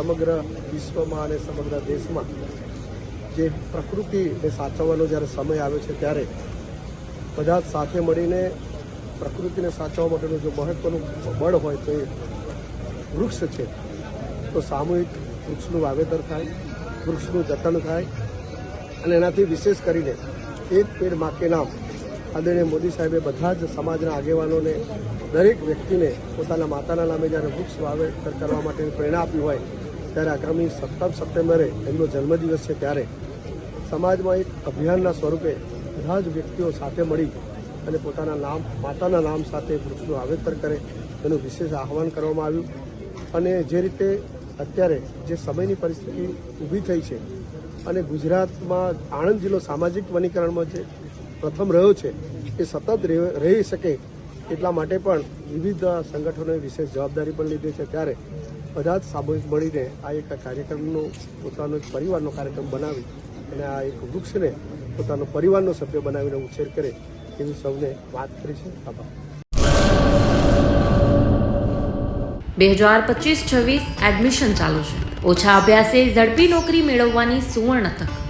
સમગ્ર વિશ્વમાં અને સમગ્ર દેશમાં જે પ્રકૃતિને સાચવવાનો જ્યારે સમય આવે છે ત્યારે બધા સાથે મળીને પ્રકૃતિને સાચવવા માટેનું જો મહત્વનું બળ હોય તો એ વૃક્ષ છે. તો સામૂહિક વૃક્ષનું વાવેતર થાય, વૃક્ષનું જતન થાય અને એનાથી વિશેષ કરીને એક પેડ માકે નામ આદરણીય મોદી સાહેબે બધા જ સમાજના આગેવાનોને દરેક વ્યક્તિને પોતાના માતાના નામે જ્યારે વૃક્ષ વાવેતર કરવા માટેની પ્રેરણા આપી હોય ત્યારે આગામી સત્તર સપ્ટેમ્બરે એમનો જન્મદિવસ છે ત્યારે સમાજમાં એક અભિયાનના સ્વરૂપે બધા જ વ્યક્તિઓ સાથે મળી અને પોતાના નામ, માતાના નામ સાથે વૃક્ષનું વાવેતર કરે એનું વિશેષ આહવાન કરવામાં આવ્યું. અને જે રીતે અત્યારે જે સમયની પરિસ્થિતિ ઊભી થઈ છે અને ગુજરાતમાં આણંદ જિલ્લો સામાજિક વનીકરણમાં જે પ્રથમ રહ્યો છે, એ સતત રહે- શકે એટલા માટે પણ વિવિધ સંગઠનોએ વિશેષ જવાબદારી પણ લીધી છે. ત્યારે બધા જ સામૂહિક મળીને આ એક કાર્યક્રમનો પોતાનો એક પરિવારનો કાર્યક્રમ બનાવી અને આ એક વૃક્ષને પોતાનો પરિવારનો સભ્ય બનાવીને ઉછેર કરે એવી સૌને વાત કરી છે. આભાર. બે હજાર પચીસ છવ્વીસ એડમિશન ચાલુ છે. ઓછા અભ્યાસે ઝડપી નોકરી મેળવવાની સુવર્ણ તક.